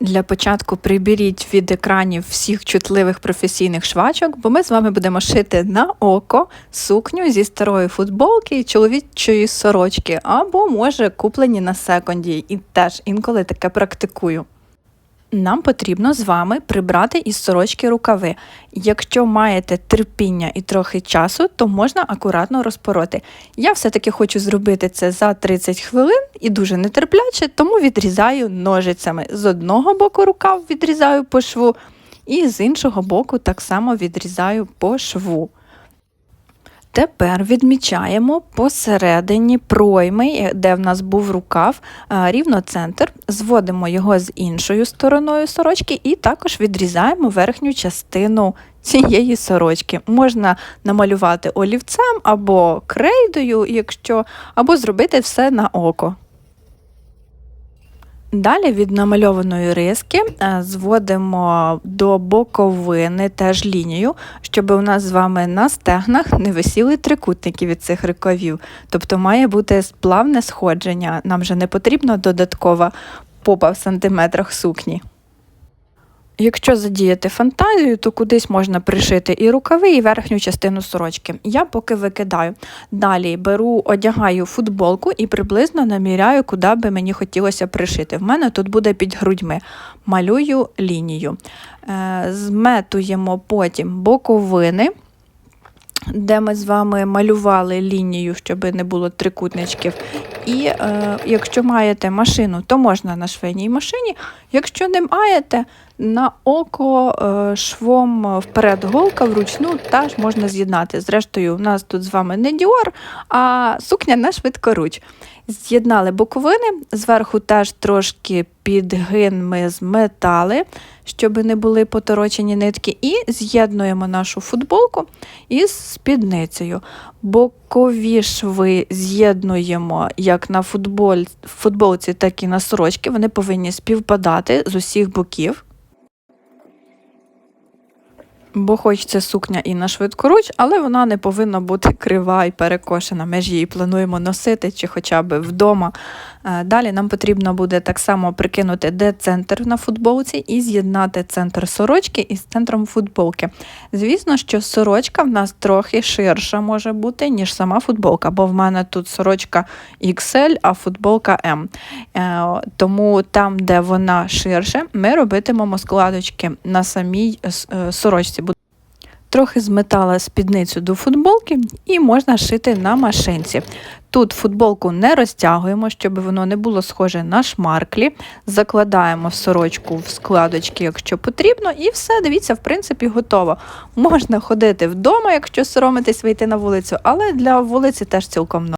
Для початку приберіть від екранів всіх чутливих професійних швачок, бо ми з вами будемо шити на око сукню зі старої футболки, чоловічої сорочки, або, може, куплені на секонді. І теж інколи таке практикую. Нам потрібно з вами прибрати із сорочки рукави. Якщо маєте терпіння і трохи часу, то можна акуратно розпороти. Я все-таки хочу зробити це за 30 хвилин і дуже нетерпляче, тому відрізаю ножицями. З одного боку рукав відрізаю по шву, і з іншого боку так само відрізаю по шву. Тепер відмічаємо посередині пройми, де в нас був рукав, рівноцентр. рівно центр, зводимо його з іншою стороною сорочки і також відрізаємо верхню частину цієї сорочки. Можна намалювати олівцем або крейдою, якщо, або зробити все на око. Далі від намальованої риски е, зводимо до боковини теж лінію, щоб у нас з вами на стегнах не висіли трикутники від цих рукавів. Тобто має бути сплавне сходження. Нам вже не потрібна додаткова попа в сантиметрах сукні. Якщо задіяти фантазію, то кудись можна пришити і рукави, і верхню частину сорочки. Я поки викидаю. Далі беру, одягаю футболку і приблизно наміряю, куди би мені хотілося пришити. В мене тут буде під грудьми. Малюю лінію. Е, Зметуємо потім боковини. Де ми з вами малювали лінію, щоб не було трикутничків. І е, якщо маєте машину, то можна на швейній машині. Якщо не маєте, на око е, швом вперед голка вручну теж можна з'єднати. Зрештою, у нас тут з вами не діор, а сукня на швидкоруч. З'єднали боковини, зверху теж трошки підгин ми зметали, щоб не були поторочені нитки, і з'єднуємо нашу футболку із спідницею. Бокові шви з'єднуємо як на футболь, футболці, так і на сорочки. Вони повинні співпадати з усіх боків. Бо хоч це сукня і на швидкоруч, але вона не повинна бути крива і перекошена. Ми ж її плануємо носити чи хоча б вдома. Е, Далі нам потрібно буде так само прикинути, де центр на футболці, і з'єднати центр сорочки із центром футболки. Звісно, що сорочка в нас трохи ширша може бути, ніж сама футболка, бо в мене тут сорочка XL, а футболка M. Е, Тому там, де вона ширше, ми робитимемо складочки на самій е, сорочці. Трохи зметала спідницю до футболки і можна шити на машинці. Тут футболку не розтягуємо, щоб воно не було схоже на шмарклі. Закладаємо сорочку в складочки, якщо потрібно, і все, дивіться, в принципі, готово. Можна ходити вдома, якщо соромитись вийти на вулицю, але для вулиці теж цілком